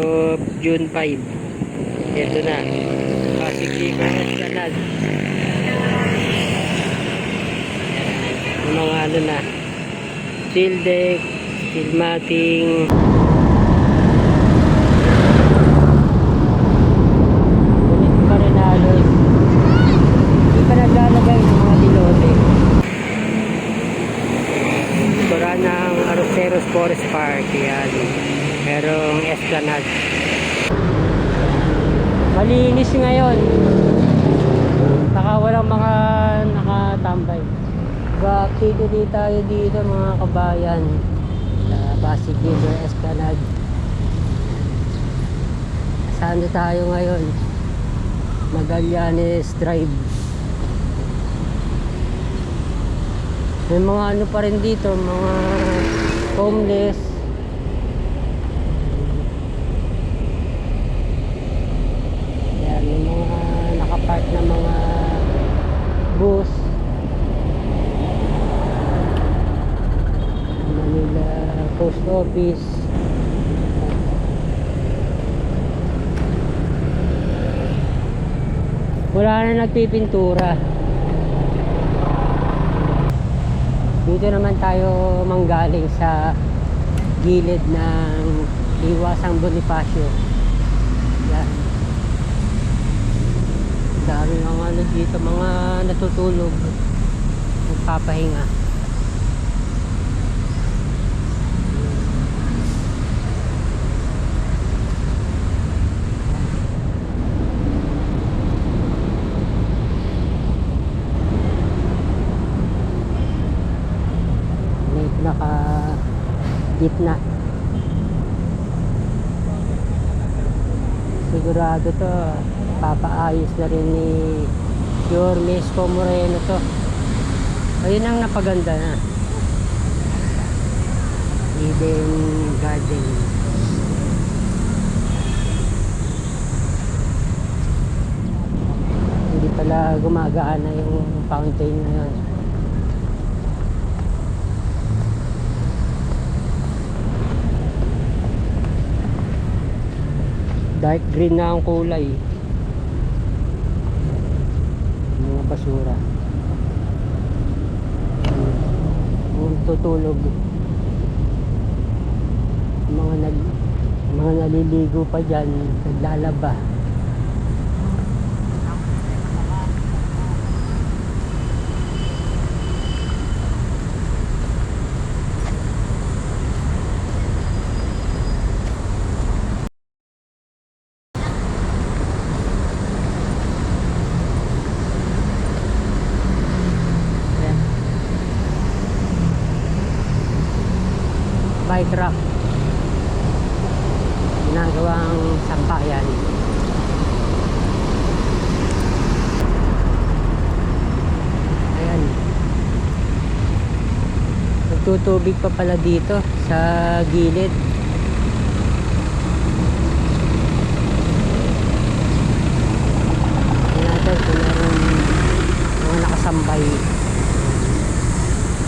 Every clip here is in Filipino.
of June 5. Ito na. Liquor Esplanade. Yung mga ano na. Steel deck, steel matting. Ng Aroseros Forest Park. Yan. Merong esplanade. Malinis ngayon. Saka walang mga nakatambay. Ga-activity tayo dito mga kabayan. Sa Pasig River Esplanade. Saan tayo ngayon? Magallanes Drive. May mga ano pa rin dito, mga homeless. Yan, may mga nakapark na mga bus. Manila Post Office. Wala na nagpipintura. Dito naman tayo manggaling sa gilid ng Iwasang Bonifacio. Yan. Dami ng ano dito, mga natutulog. Nagpapahinga. May naka gitna. Sigurado to, papaayos na rin ni Yormes Moreno to. Ayun ang napaganda na. Eden Garden. Hindi pala gumagana yung fountain na yun. Dark green na ang kulay. Mga basura. Tutulog. Mga nag mga naliligo pa dyan naglalaba rack ginagawang sampayan. Ayan. Nagtutubig pa pala dito sa gilid. Natin kung meron mga nakasambay.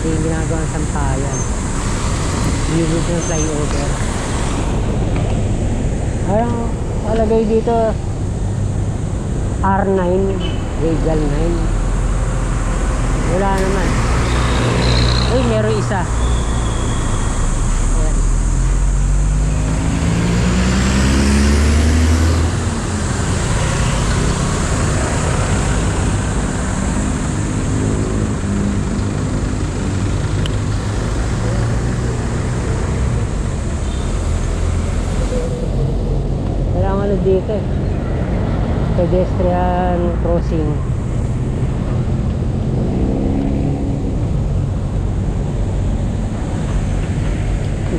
Yung ginagawang sampayan gilid ng flyover Parang alagay dito R9, Regal 9. Wala naman. Uy, meron isa. Ayan. Kailangan ano dito eh. Pedestrian crossing.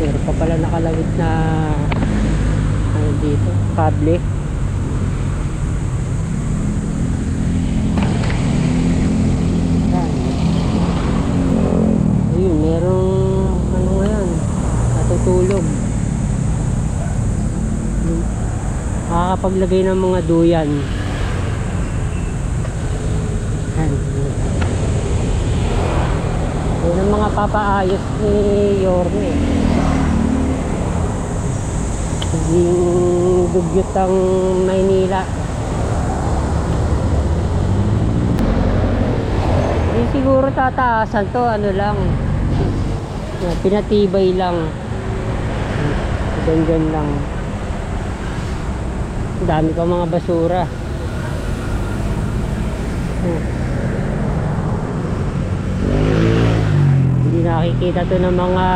Meron pa pala nakalawit na ano dito, kable. Ayun, merong ano ngayon, natutulog. Makakapaglagay ng mga duyan. Yan. Yun ang mga papaayos ni Yorme. Yung dugyot ang Maynila. Hindi siguro tataasan to, ano lang. Pinatibay lang. Ganyan lang. Ang dami pa mga basura. Hmm. Nakikita to ng mga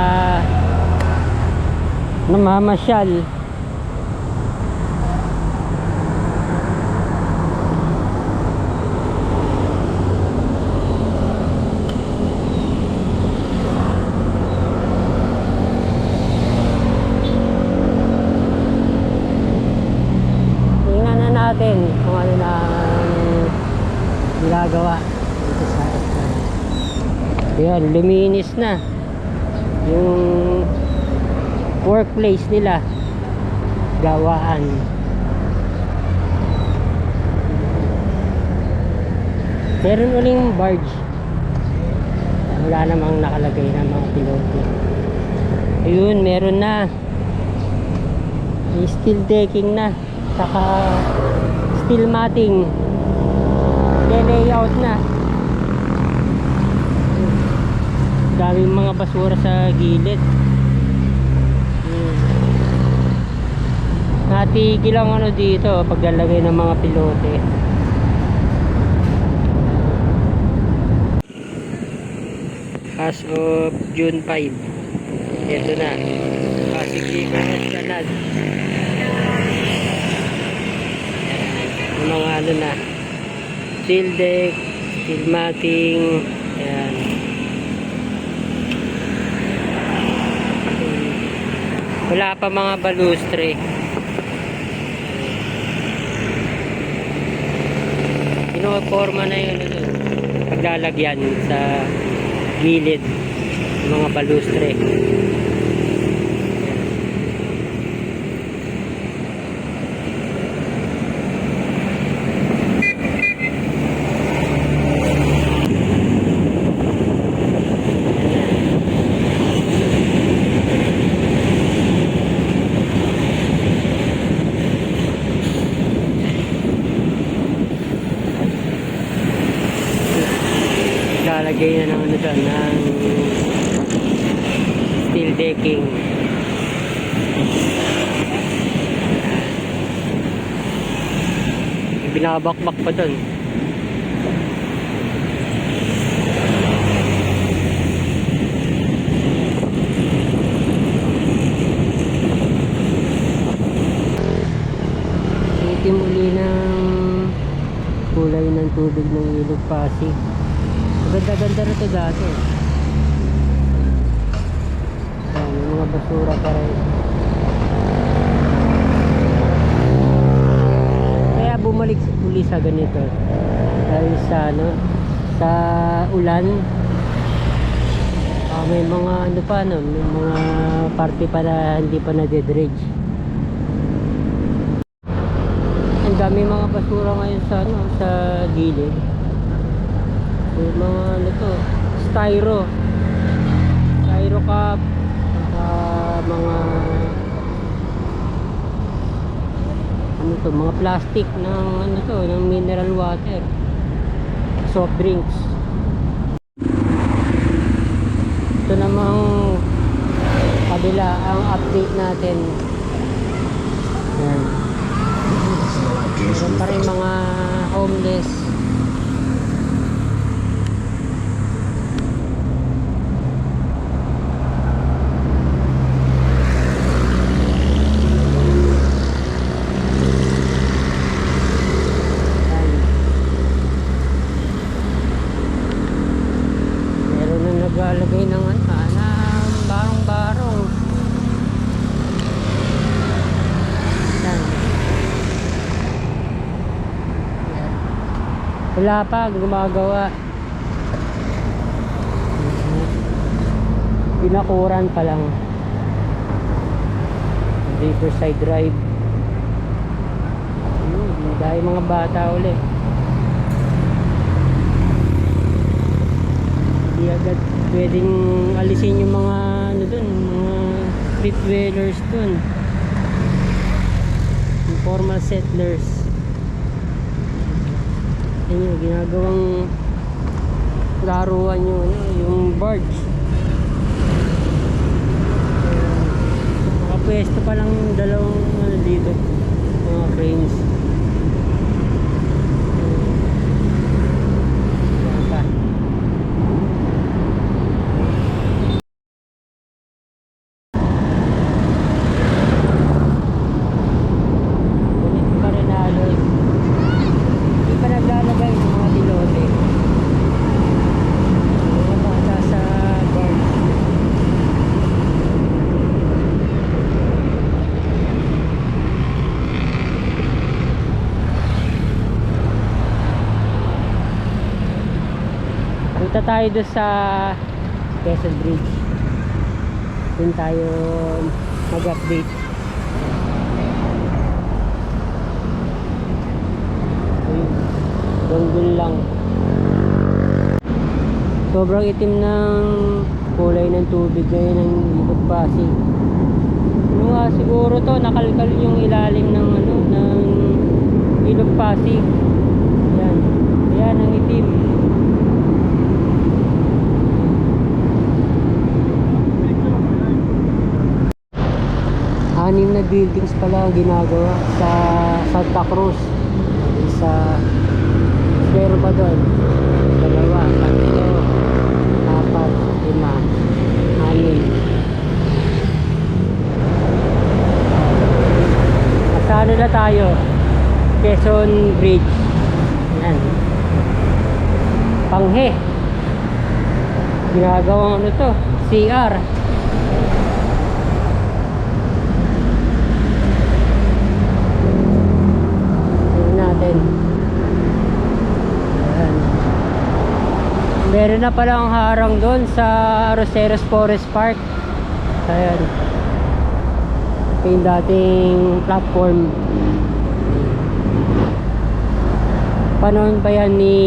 namamasyal. Tingnan na natin kung ano na ang ginagawa dito sa Esplan. Ayan, luminis na. Yung workplace nila. Gawaan. Meron uling barge. Wala namang nakalagay na mga piloto. Ayun meron na. May steel decking na. Saka steel matting. Layout na daming mga basura sa gilid. Hmm. natigil ang ano dito paglalagay ng mga pilote. As of June 5 ito na. Pasig Esplanade yung mga ano na. Steel deck steel matting ayan wala pa mga balustre. Pinuporma na yun ano, paglalagyan sa gilid mga balustre lalagay na ng ano dyan ng steel decking binabakbak pa dun itim uli ng kulay ng tubig ng ilog Pasig Ganda-ganda rito dati. May mga basura pa rin. Bumalik uli sa ganito. Dahil sa ano, sa ulan. Ah, may mga ano pa no, may mga parte pa na hindi pa na-dredge. Ang dami mga basura ngayon sa ano, sa gilid. Yung mga ano to, styro. Styro cup. ah mga ano to, mga plastic ng ano to, ng mineral water. Soft drinks. Ito namang kabila ang update natin. Yan. Meron pa rin mga homeless Yan. Meron na naglalagay ng ano, ah, ng barong-barong. Yan. Yan. Wala pa, gumagawa. Pinakuran pa lang. Riverside Drive. Ayun, dahil mga bata ulit. Hindi agad pwedeng alisin yung mga ano dun, mga street dwellers dun. formal settlers. Yan yung ginagawang laruan yung, ano, yung barge. Ayan. Nakapwesto pa lang dalawang ano dito, mga cranes. Ayan pa. Ganito pa rin halos. Hindi pa naglalagay ng mga dilote. Mga bata sa barge. Punta tayo doon sa Quezon Bridge. Doon tayo mag-update. Doon doon lang. Sobrang itim ng kulay ng tubig ngayon ng ikot pasig. Ano nga siguro to nakalkal yung ilalim ng ano ng ilog pasig. Yan. Yan ang itim. Na buildings pala ginagawa sa Santa Cruz. Sa meron pa doon? Dalawa, tatlo apat, lima anim sa ano na tayo? Quezon Bridge. Yan panghe. Ginagawang ano to? CR Tingnan natin. Ayan. Na palang harang doon sa Roseros Forest Park. Ayan. Ito yung dating platform. Panahon pa yan ni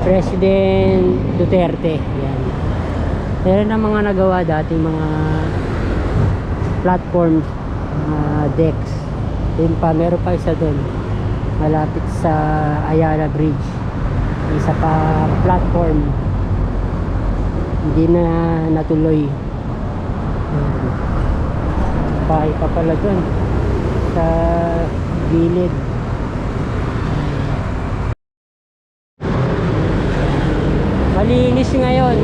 President Duterte. Ayan. Meron na mga nagawa dating mga platform mga decks. Yun pa, meron pa isa doon. Malapit sa Ayala Bridge. Pa platform. Hindi na natuloy. Bahay pa pala doon. Sa gilid. Malinis ngayon.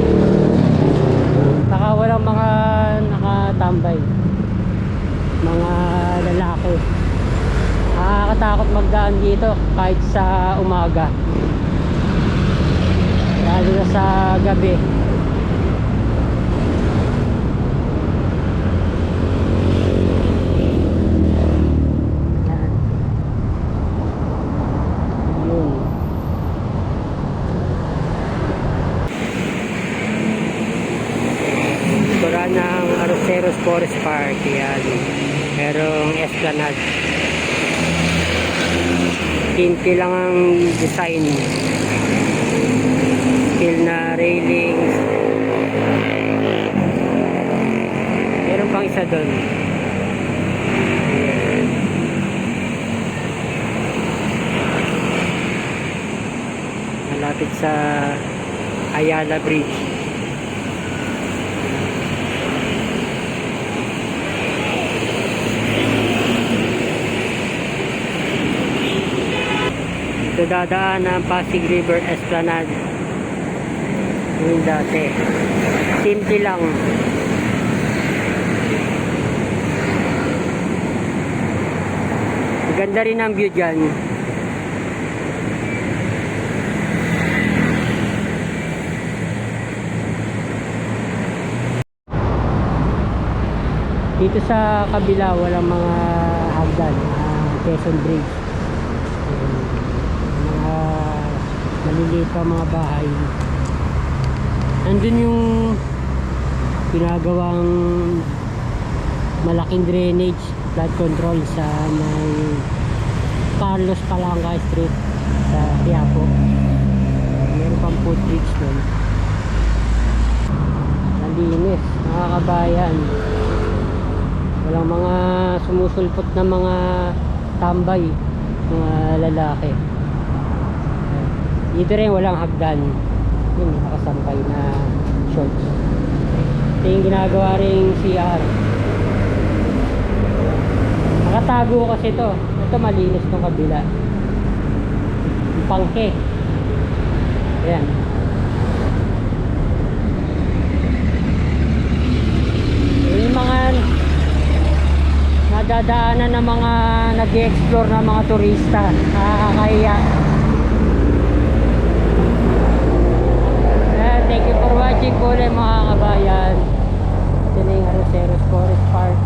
Saka walang mga nakatambay mga lalaki nakakatakot magdaan dito kahit sa umaga lalo na sa gabi Yan. yun Sura ng Aroseros Forest Park yan merong esplanade kinti lang ang design steel na railings meron pang isa doon malapit sa Ayala Bridge Ito dadaan ang Pasig River Esplanade. Yung dati. Simple lang. Ganda rin ang view dyan. Dito sa kabila walang mga hagdan, ah, Quezon Bridge. Ayan. Mga maliliit pa mga bahay. Andun yung pinagawang malaking drainage flood control sa may Carlos Palanga Street sa Quiapo. Meron pang footbridge doon. Malinis, mga kabayan. Walang mga sumusulpot na mga tambay mga lalaki. Dito rin walang hagdan. Yun nakasampay na shorts. Ito yung ginagawa rin CR nakatago kasi to. Ito malinis tong kabila. Yung pangke. Ayan yung mga nadadaanan ng mga nag-explore na mga turista. Nakakahiya Eh, thank you for watching po ulit mga kabayan. Ito na yung Aroseros Forest Park.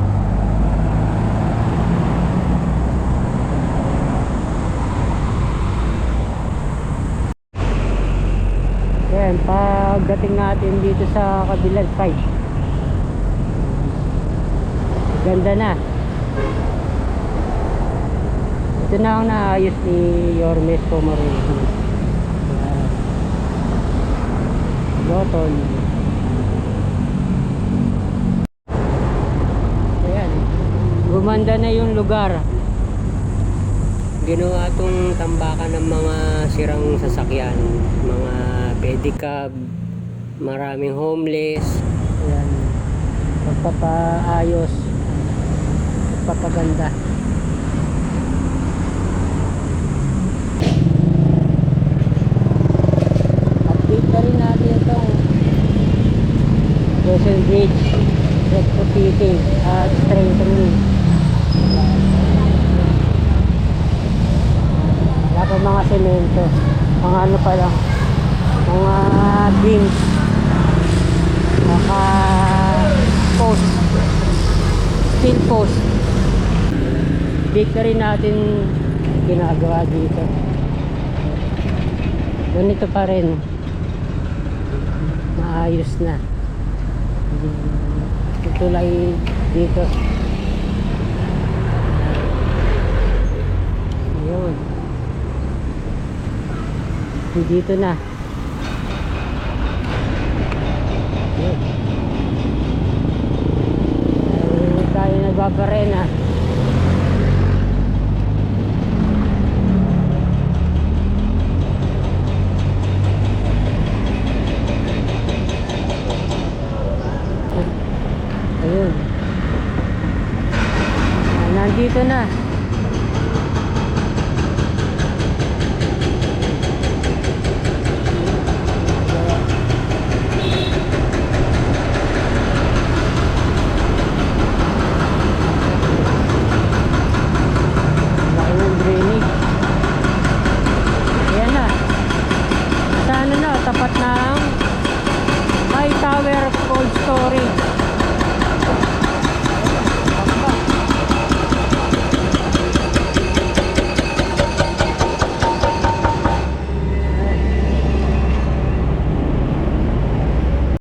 Yan, pagdating natin dito sa kabilang side. Ganda na. Ito na ang naayos ni Yormes Comorejo. Ayan. Loton. Ayan. Gumanda na yung lugar. Ginawa itong tambakan ng mga sirang sasakyan. Mga pedicab. Maraming homeless. Ayan. Pagpapaayos papaganda update na rin natin itong Quezon Bridge retrofitting at strengthening wala pa mga semento. Mga ano pa lang mga beams mga post steel post bakery natin ginagawa dito. Ganito pa rin. Maayos na lang dito. Ayun. Dito na. Ayun, tayo nagbabarena